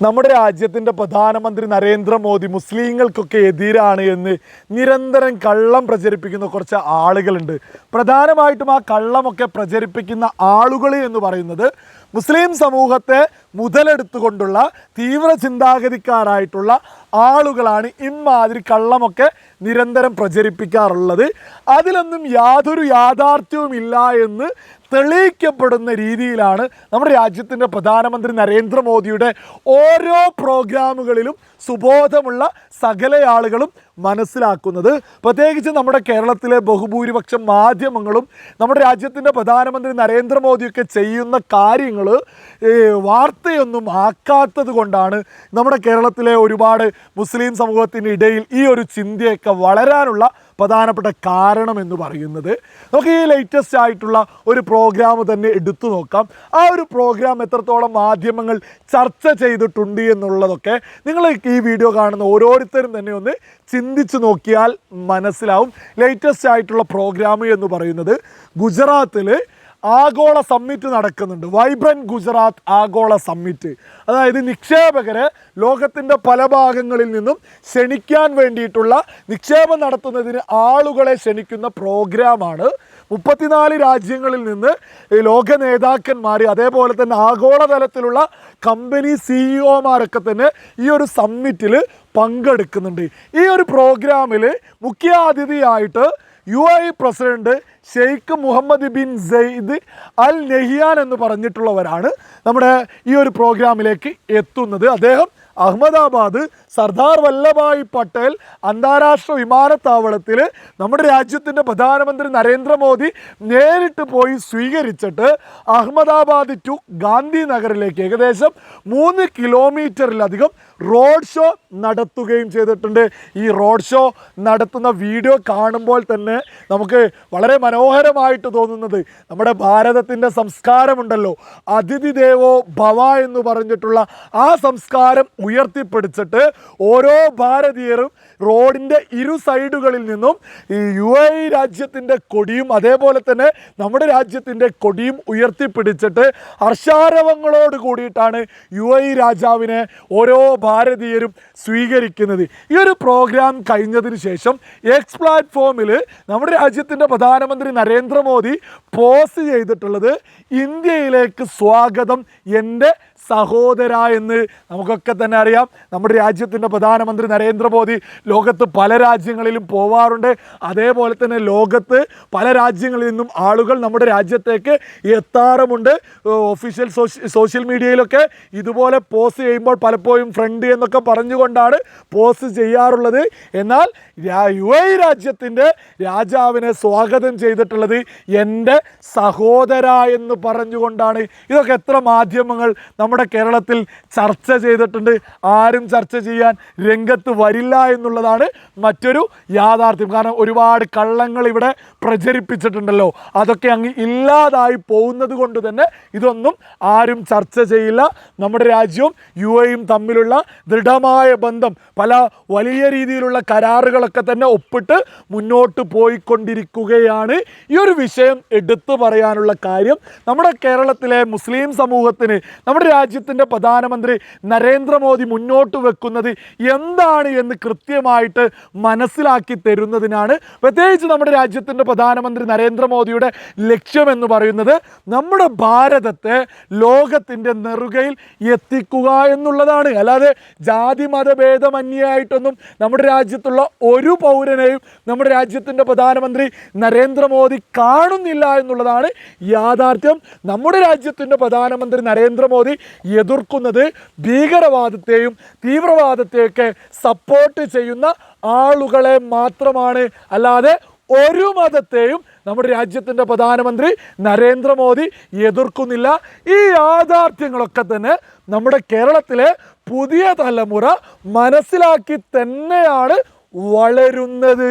നമ്മുടെ രാജ്യത്തിന്റെ പ്രധാനമന്ത്രി നരേന്ദ്രമോദി മുസ്ലിങ്ങൾക്കൊക്കെ എതിരാണ് എന്ന് നിരന്തരം കള്ളം പ്രചരിപ്പിക്കുന്ന കുറച്ച് ആളുകളുണ്ട്. പ്രധാനമായിട്ടും ആ കള്ളമൊക്കെ പ്രചരിപ്പിക്കുന്ന ആളുകൾ എന്ന് പറയുന്നത് മുസ്ലിം സമൂഹത്തെ മുതലെടുത്തുകൊണ്ടുള്ള തീവ്ര ചിന്താഗതിക്കാരായിട്ടുള്ള ആളുകളാണ് ഇമാതിരി കള്ളമൊക്കെ നിരന്തരം പ്രചരിപ്പിക്കാറുള്ളത്. അതിലൊന്നും യാതൊരു യാഥാർത്ഥ്യവുമില്ല എന്ന് തെളിയിക്കപ്പെടുന്ന രീതിയിലാണ് നമ്മുടെ രാജ്യത്തിന്റെ പ്രധാനമന്ത്രി നരേന്ദ്രമോദിയുടെ ഓരോ പ്രോഗ്രാമുകളിലും സുബോധമുള്ള സകല ആളുകളും മനസ്സിലാക്കുന്നത്. പ്രത്യേകിച്ച് നമ്മുടെ കേരളത്തിലെ ബഹുഭൂരിപക്ഷം മാധ്യമങ്ങളും നമ്മുടെ രാജ്യത്തിന്റെ പ്രധാനമന്ത്രി നരേന്ദ്രമോദിയൊക്കെ ചെയ്യുന്ന കാര്യങ്ങൾ വാർത്തയൊന്നും ആക്കാത്തത് കൊണ്ടാണ് നമ്മുടെ കേരളത്തിലെ ഒരുപാട് മുസ്ലിം സമൂഹത്തിന്റെ ഇടയിൽ ഈ ഒരു ചിന്തയൊക്കെ വളരാനുള്ള പ്രധാനപ്പെട്ട കാരണം എന്ന് പറയുന്നത്. നമുക്ക് ഈ ലേറ്റസ്റ്റ് ആയിട്ടുള്ള ഒരു പ്രോഗ്രാം തന്നെ എടുത്തു നോക്കാം. ആ ഒരു പ്രോഗ്രാം എത്രത്തോളം മാധ്യമങ്ങൾ ചർച്ച ചെയ്തിട്ടുണ്ട് എന്നുള്ളതൊക്കെ നിങ്ങൾ ഈ വീഡിയോ കാണുന്ന ഓരോരുത്തരും തന്നെ ഒന്ന് ചിന്തിച്ചു നോക്കിയാൽ മനസ്സിലാവും. ലേറ്റസ്റ്റ് ആയിട്ടുള്ള പ്രോഗ്രാം എന്ന് പറയുന്നത് ഗുജറാത്തിൽ ആഗോള സമ്മിറ്റ് നടക്കുന്നുണ്ട്. വൈബ്രന്റ് ഗുജറാത്ത് ആഗോള സമ്മിറ്റ് അതായത് നിക്ഷേപകരെ ലോകത്തിന്റെ പല ഭാഗങ്ങളിൽ നിന്നും ക്ഷണിക്കാൻ വേണ്ടിയിട്ടുള്ള നിക്ഷേപം നടത്തുന്നതിന് ആളുകളെ ക്ഷണിക്കുന്ന പ്രോഗ്രാമാണ് മുപ്പത്തിനാല് രാജ്യങ്ങളിൽ നിന്ന് ലോക നേതാക്കന്മാർ അതേപോലെ തന്നെ ആഗോള തലത്തിലുള്ള കമ്പനി സിഇഒമാരൊക്കെ തന്നെ ഈ ഒരു സമ്മിറ്റിൽ പങ്കെടുക്കുന്നുണ്ട്. ഈ ഒരു പ്രോഗ്രാമിൽ മുഖ്യാതിഥിയായിട്ട് UAE president Sheikh Mohammed bin Zayed Al Nahyan എന്ന് പറഞ്ഞിട്ടുള്ളവരാണ് നമ്മുടെ ഈ ഒരു പ്രോഗ്രാമിലേക്ക് എത്തുന്നത്. അദ്ദേഹം അഹമ്മദാബാദ് സർദാർ വല്ലഭായ് പട്ടേൽ അന്താരാഷ്ട്ര വിമാനത്താവളത്തിൽ നമ്മുടെ രാജ്യത്തിന്റെ പ്രധാനമന്ത്രി നരേന്ദ്രമോദി നേരിട്ട് പോയി സ്വീകരിച്ചിട്ട് അഹമ്മദാബാദ് ടു ഗാന്ധിനഗറിലേക്ക് ഏകദേശം മൂന്ന് കിലോമീറ്ററിലധികം റോഡ് ഷോ നടത്തുകയും ചെയ്തിട്ടുണ്ട്. ഈ റോഡ് ഷോ നടത്തുന്ന വീഡിയോ കാണുമ്പോൾ തന്നെ നമുക്ക് വളരെ മനോഹരമായിട്ട് തോന്നുന്നത് നമ്മുടെ ഭാരതത്തിന്റെ സംസ്കാരമുണ്ടല്ലോ. അതിഥി ദേവോ ഭവ എന്ന് പറഞ്ഞിട്ടുള്ള ആ സംസ്കാരം ഉയർത്തിപ്പിടിച്ചിട്ട് ഓരോ ഭാരതീയരും റോഡിന്റെ ഇരു സൈഡുകളിൽ നിന്നും ഈ യു എ രാജ്യത്തിന്റെ കൊടിയും അതേപോലെ തന്നെ നമ്മുടെ രാജ്യത്തിന്റെ കൊടിയും ഉയർത്തിപ്പിടിച്ചിട്ട് ഹർഷാരവങ്ങളോട് കൂടിയിട്ടാണ് യു എ രാജാവിനെ ഓരോ ഭാരതീയരും സ്വീകരിക്കുന്നത്. ഈ ഒരു പ്രോഗ്രാം കഴിഞ്ഞതിന് ശേഷം എക്സ് പ്ലാറ്റ്ഫോമിൽ നമ്മുടെ രാജ്യത്തിന്റെ പ്രധാനമന്ത്രി നരേന്ദ്രമോദി പോസ്റ്റ് ചെയ്തിട്ടുള്ളത് ഇന്ത്യയിലേക്ക് സ്വാഗതം എന്റെ സഹോദര എന്ന് നമുക്കൊക്കെ തന്നെ അറിയാം. നമ്മുടെ രാജ്യത്തിന്റെ പ്രധാനമന്ത്രി നരേന്ദ്രമോദി ലോകത്ത് പല രാജ്യങ്ങളിലും പോവാറുണ്ട്. അതേപോലെ തന്നെ ലോകത്ത് പല രാജ്യങ്ങളിൽ നിന്നും ആളുകൾ നമ്മുടെ രാജ്യത്തേക്ക് എത്താറുമുണ്ട്. ഒഫീഷ്യൽ സോഷ്യൽ മീഡിയയിലൊക്കെ ഇതുപോലെ പോസ്റ്റ് ചെയ്യുമ്പോൾ പലപ്പോഴും ഫ്രണ്ട് എന്നൊക്കെ പറഞ്ഞുകൊണ്ടാണ് പോസ്റ്റ് ചെയ്യാറുള്ളത്. എന്നാൽ യു എ രാജ്യത്തിന്റെ രാജാവിനെ സ്വാഗതം ചെയ്തിട്ടുള്ളത് എന്റെ സഹോദര എന്ന് പറഞ്ഞുകൊണ്ടാണ്. ഇതൊക്കെ എത്ര മാധ്യമങ്ങൾ നമ്മുടെ കേരളത്തിൽ ചർച്ച ചെയ്തിട്ടുണ്ട്. ആരും ചർച്ച ചെയ്യാൻ രംഗത്ത് വരില്ല എന്നുള്ളതാണ് മറ്റൊരു യാഥാർത്ഥ്യം. കാരണം ഒരുപാട് കള്ളങ്ങൾ ഇവിടെ പ്രചരിപ്പിച്ചിട്ടുണ്ടല്ലോ. അതൊക്കെ അങ്ങ് ഇല്ലാതായി പോകുന്നത് കൊണ്ട് തന്നെ ഇതൊന്നും ആരും ചർച്ച ചെയ്യില്ല. നമ്മുടെ രാജ്യവും യു എയും തമ്മിലുള്ള ദൃഢമായ ബന്ധം പല വലിയ രീതിയിലുള്ള കരാറുകളൊക്കെ തന്നെ ഒപ്പിട്ട് മുന്നോട്ട് പോയിക്കൊണ്ടിരിക്കുകയാണ്. ഈ ഒരു വിഷയം എടുത്തു പറയാനുള്ള കാര്യം നമ്മുടെ കേരളത്തിലെ മുസ്ലിം സമൂഹത്തിന് നമ്മുടെ രാജ്യത്തിന്റെ പ്രധാനമന്ത്രി നരേന്ദ്രമോദി മുന്നോട്ട് വെക്കുന്നത് എന്താണ് എന്ന് കൃത്യമായിട്ട് മനസ്സിലാക്കി തരുന്നതിനാണ് പ്രത്യേകിച്ച് നമ്മുടെ രാജ്യത്തിന്റെ പ്രധാനമന്ത്രി നരേന്ദ്രമോദിയുടെ ലക്ഷ്യമെന്ന് പറയുന്നത് നമ്മുടെ ഭാരതത്തെ ലോകത്തിന്റെ നെറുകയിൽ എത്തിക്കുക എന്നുള്ളതാണ്. അല്ലാതെ ജാതി മതഭേദമന്യായിട്ടൊന്നും നമ്മുടെ രാജ്യത്തുള്ള ഒരു പൗരനെയും നമ്മുടെ രാജ്യത്തിന്റെ പ്രധാനമന്ത്രി നരേന്ദ്രമോദി കാണുന്നില്ല എന്നുള്ളതാണ് യാഥാർത്ഥ്യം. നമ്മുടെ രാജ്യത്തിന്റെ പ്രധാനമന്ത്രി നരേന്ദ്രമോദി എതിർക്കുന്നത് ഭീകരവാദത്തെയും തീവ്രവാദത്തെയൊക്കെ സപ്പോർട്ട് ചെയ്യുന്ന ആളുകളെ മാത്രമാണ്. അല്ലാതെ ഒരു മതത്തെയും നമ്മുടെ രാജ്യത്തിന്റെ പ്രധാനമന്ത്രി നരേന്ദ്രമോദി എതിർക്കുന്നില്ല. ഈ യാഥാർത്ഥ്യങ്ങളൊക്കെ തന്നെ നമ്മുടെ കേരളത്തിലെ പുതിയ തലമുറ മനസ്സിലാക്കി തന്നെയാണ് വളരുന്നത്.